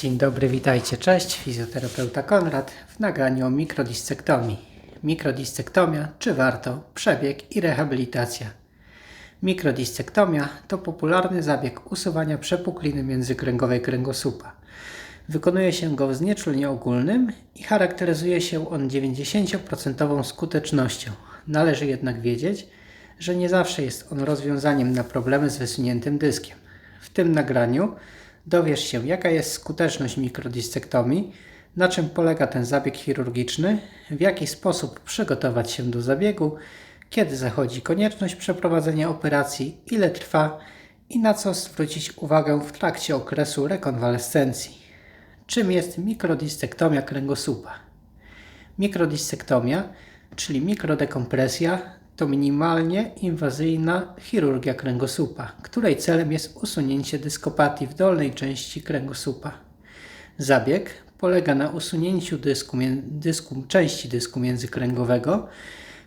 Dzień dobry, witajcie, cześć. Fizjoterapeuta Konrad w nagraniu o mikrodissektomii. Mikrodissektomia, czy warto? Przebieg i rehabilitacja. Mikrodissektomia to popularny zabieg usuwania przepukliny międzykręgowej kręgosłupa. Wykonuje się go w znieczuleniu ogólnym i charakteryzuje się on 90% skutecznością. Należy jednak wiedzieć, że nie zawsze jest on rozwiązaniem na problemy z wysuniętym dyskiem. W tym nagraniu dowiesz się, jaka jest skuteczność mikrodissektomii, na czym polega ten zabieg chirurgiczny, w jaki sposób przygotować się do zabiegu, kiedy zachodzi konieczność przeprowadzenia operacji, ile trwa i na co zwrócić uwagę w trakcie okresu rekonwalescencji. Czym jest mikrodissektomia kręgosłupa? Mikrodissektomia, czyli mikrodekompresja, to minimalnie inwazyjna chirurgia kręgosłupa, której celem jest usunięcie dyskopatii w dolnej części kręgosłupa. Zabieg polega na usunięciu dysku, dysku, części dysku międzykręgowego,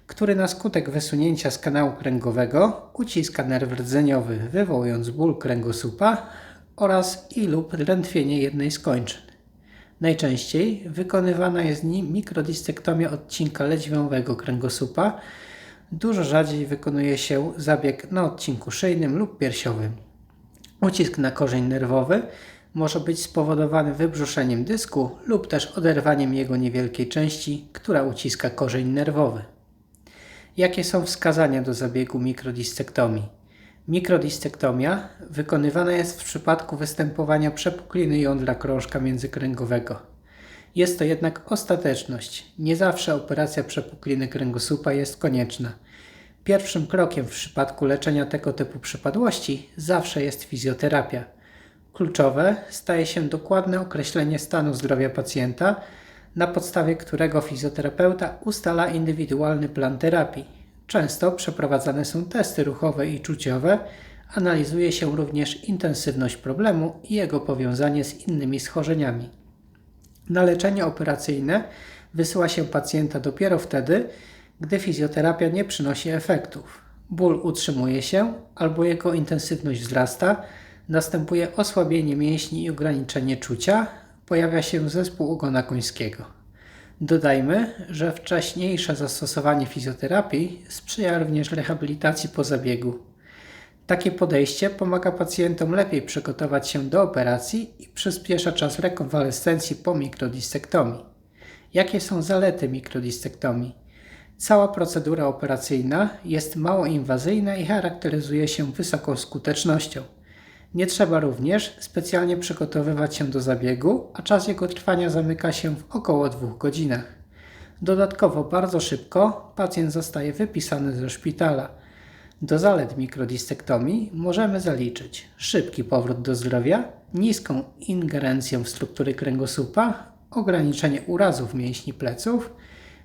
który na skutek wysunięcia z kanału kręgowego uciska nerw rdzeniowy, wywołując ból kręgosłupa oraz i lub drętwienie jednej z kończyn. Najczęściej wykonywana jest nim mikrodissektomia odcinka lędźwiowego kręgosłupa, Dużo rzadziej wykonuje się zabieg na odcinku szyjnym lub piersiowym. Ucisk na korzeń nerwowy może być spowodowany wybrzuszeniem dysku lub też oderwaniem jego niewielkiej części, która uciska korzeń nerwowy. Jakie są wskazania do zabiegu mikrodissektomii? Mikrodissektomia wykonywana jest w przypadku występowania przepukliny jądra krążka międzykręgowego. Jest to jednak ostateczność. Nie zawsze operacja przepukliny kręgosłupa jest konieczna. Pierwszym krokiem w przypadku leczenia tego typu przypadłości zawsze jest fizjoterapia. Kluczowe staje się dokładne określenie stanu zdrowia pacjenta, na podstawie którego fizjoterapeuta ustala indywidualny plan terapii. Często przeprowadzane są testy ruchowe i czuciowe, analizuje się również intensywność problemu i jego powiązanie z innymi schorzeniami. Na leczenie operacyjne wysyła się pacjenta dopiero wtedy, gdy fizjoterapia nie przynosi efektów. Ból utrzymuje się albo jego intensywność wzrasta, następuje osłabienie mięśni i ograniczenie czucia, pojawia się zespół ogona końskiego. Dodajmy, że wcześniejsze zastosowanie fizjoterapii sprzyja również rehabilitacji po zabiegu. Takie podejście pomaga pacjentom lepiej przygotować się do operacji i przyspiesza czas rekonwalescencji po mikrodissektomii. Jakie są zalety mikrodissektomii? Cała procedura operacyjna jest mało inwazyjna i charakteryzuje się wysoką skutecznością. Nie trzeba również specjalnie przygotowywać się do zabiegu, a czas jego trwania zamyka się w około 2 godzinach. Dodatkowo bardzo szybko pacjent zostaje wypisany ze szpitala. Do zalet mikrodissektomii możemy zaliczyć szybki powrót do zdrowia, niską ingerencję w struktury kręgosłupa, ograniczenie urazów mięśni pleców,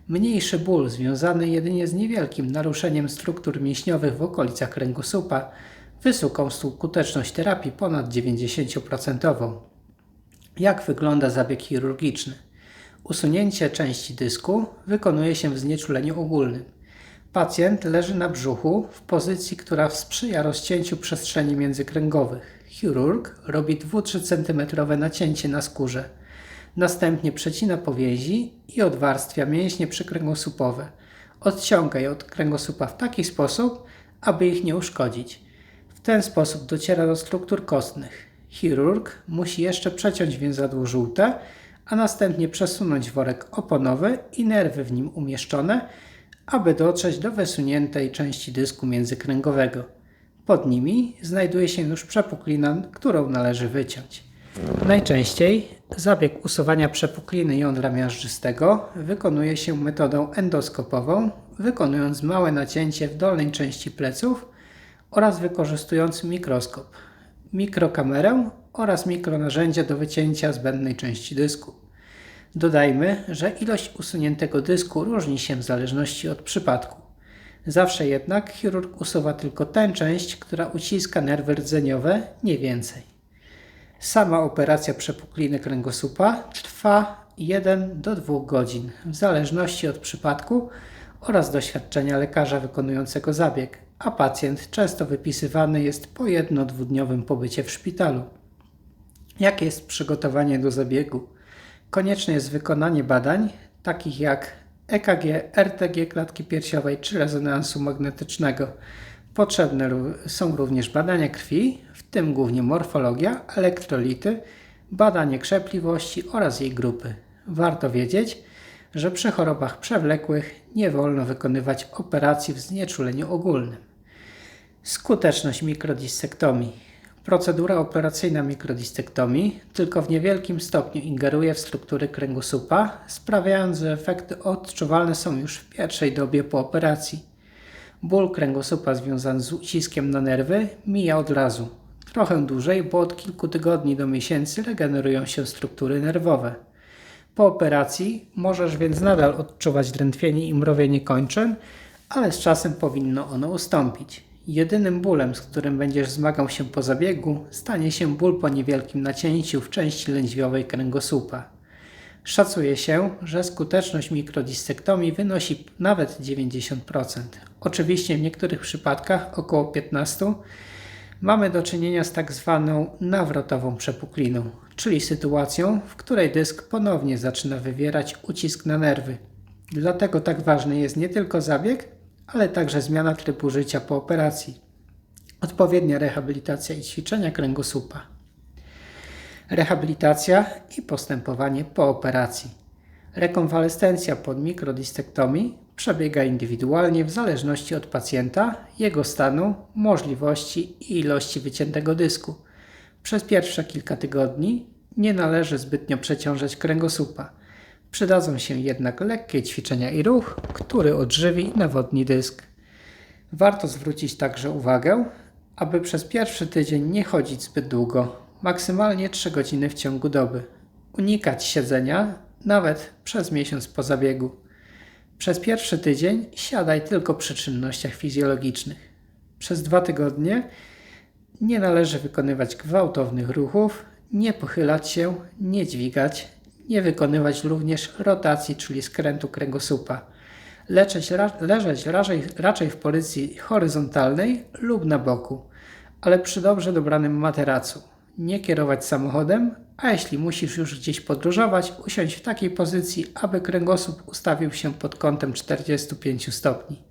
mniejszy ból związany jedynie z niewielkim naruszeniem struktur mięśniowych w okolicach kręgosłupa, wysoką skuteczność terapii ponad 90%. Jak wygląda zabieg chirurgiczny? Usunięcie części dysku wykonuje się w znieczuleniu ogólnym. Pacjent leży na brzuchu w pozycji, która sprzyja rozcięciu przestrzeni międzykręgowych. Chirurg robi 2-3 cm nacięcie na skórze. Następnie przecina powięzi i odwarstwia mięśnie przykręgosłupowe. Odciąga je od kręgosłupa w taki sposób, aby ich nie uszkodzić. W ten sposób dociera do struktur kostnych. Chirurg musi jeszcze przeciąć więzadło żółte, a następnie przesunąć worek oponowy i nerwy w nim umieszczone, aby dotrzeć do wysuniętej części dysku międzykręgowego. Pod nimi znajduje się już przepuklina, którą należy wyciąć. Najczęściej zabieg usuwania przepukliny jądra miażdżystego wykonuje się metodą endoskopową, wykonując małe nacięcie w dolnej części pleców oraz wykorzystując mikroskop, mikrokamerę oraz mikronarzędzia do wycięcia zbędnej części dysku. Dodajmy, że ilość usuniętego dysku różni się w zależności od przypadku. Zawsze jednak chirurg usuwa tylko tę część, która uciska nerwy rdzeniowe, nie więcej. Sama operacja przepukliny kręgosłupa trwa 1 do 2 godzin, w zależności od przypadku oraz doświadczenia lekarza wykonującego zabieg, a pacjent często wypisywany jest po jedno-dwudniowym pobycie w szpitalu. Jakie jest przygotowanie do zabiegu? Konieczne jest wykonanie badań takich jak EKG, RTG klatki piersiowej czy rezonansu magnetycznego. Potrzebne są również badania krwi, w tym głównie morfologia, elektrolity, badanie krzepliwości oraz jej grupy. Warto wiedzieć, że przy chorobach przewlekłych nie wolno wykonywać operacji w znieczuleniu ogólnym. Skuteczność mikrodissektomii. Procedura operacyjna mikrodissektomii tylko w niewielkim stopniu ingeruje w struktury kręgosłupa, sprawiając, że efekty odczuwalne są już w pierwszej dobie po operacji. Ból kręgosłupa związany z uciskiem na nerwy mija od razu. Trochę dłużej, bo od kilku tygodni do miesięcy regenerują się struktury nerwowe. Po operacji możesz więc nadal odczuwać drętwienie i mrowienie kończyn, ale z czasem powinno ono ustąpić. Jedynym bólem, z którym będziesz zmagał się po zabiegu, stanie się ból po niewielkim nacięciu w części lędźwiowej kręgosłupa. Szacuje się, że skuteczność mikrodissektomii wynosi nawet 90%. Oczywiście w niektórych przypadkach, około 15%, mamy do czynienia z tak zwaną nawrotową przepukliną, czyli sytuacją, w której dysk ponownie zaczyna wywierać ucisk na nerwy. Dlatego tak ważny jest nie tylko zabieg, ale także zmiana trybu życia po operacji, odpowiednia rehabilitacja i ćwiczenia kręgosłupa, rehabilitacja i postępowanie po operacji. Rekonwalescencja po mikrodistektomii przebiega indywidualnie w zależności od pacjenta, jego stanu, możliwości i ilości wyciętego dysku. Przez pierwsze kilka tygodni nie należy zbytnio przeciążać kręgosłupa. Przydadzą się jednak lekkie ćwiczenia i ruch, który odżywi i nawodni dysk. Warto zwrócić także uwagę, aby przez pierwszy tydzień nie chodzić zbyt długo, maksymalnie 3 godziny w ciągu doby. Unikać siedzenia nawet przez miesiąc po zabiegu. Przez pierwszy tydzień siadaj tylko przy czynnościach fizjologicznych. Przez dwa tygodnie nie należy wykonywać gwałtownych ruchów, nie pochylać się, nie dźwigać, nie wykonywać również rotacji, czyli skrętu kręgosłupa. Leczeć, ra, leżeć raczej, raczej w pozycji horyzontalnej lub na boku, ale przy dobrze dobranym materacu. Nie kierować samochodem, a jeśli musisz już gdzieś podróżować, usiądź w takiej pozycji, aby kręgosłup ustawił się pod kątem 45 stopni.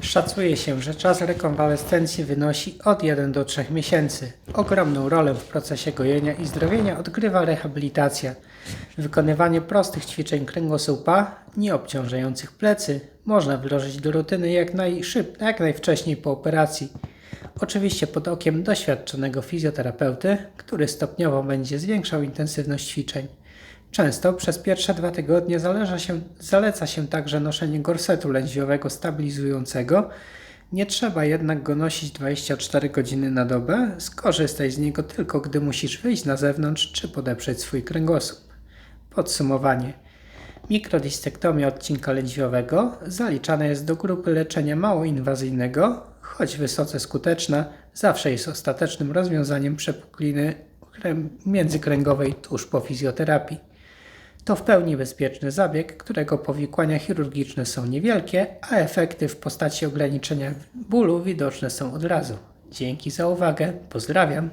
Szacuje się, że czas rekonwalescencji wynosi od 1 do 3 miesięcy. Ogromną rolę w procesie gojenia i zdrowienia odgrywa rehabilitacja. Wykonywanie prostych ćwiczeń kręgosłupa, nie obciążających plecy, można wdrożyć do rutyny jak, najszyb, jak najwcześniej po operacji. Oczywiście pod okiem doświadczonego fizjoterapeuty, który stopniowo będzie zwiększał intensywność ćwiczeń. Często przez pierwsze dwa tygodnie się, zaleca się także noszenie gorsetu lędźwiowego stabilizującego. Nie trzeba jednak go nosić 24 godziny na dobę. Skorzystaj z niego tylko, gdy musisz wyjść na zewnątrz czy podeprzeć swój kręgosłup. Podsumowanie. Mikrodistektomia odcinka lędźwiowego zaliczana jest do grupy leczenia mało inwazyjnego, choć wysoce skuteczna, zawsze jest ostatecznym rozwiązaniem przepukliny krę- międzykręgowej tuż po fizjoterapii. To w pełni bezpieczny zabieg, którego powikłania chirurgiczne są niewielkie, a efekty w postaci ograniczenia bólu widoczne są od razu. Dzięki za uwagę, pozdrawiam.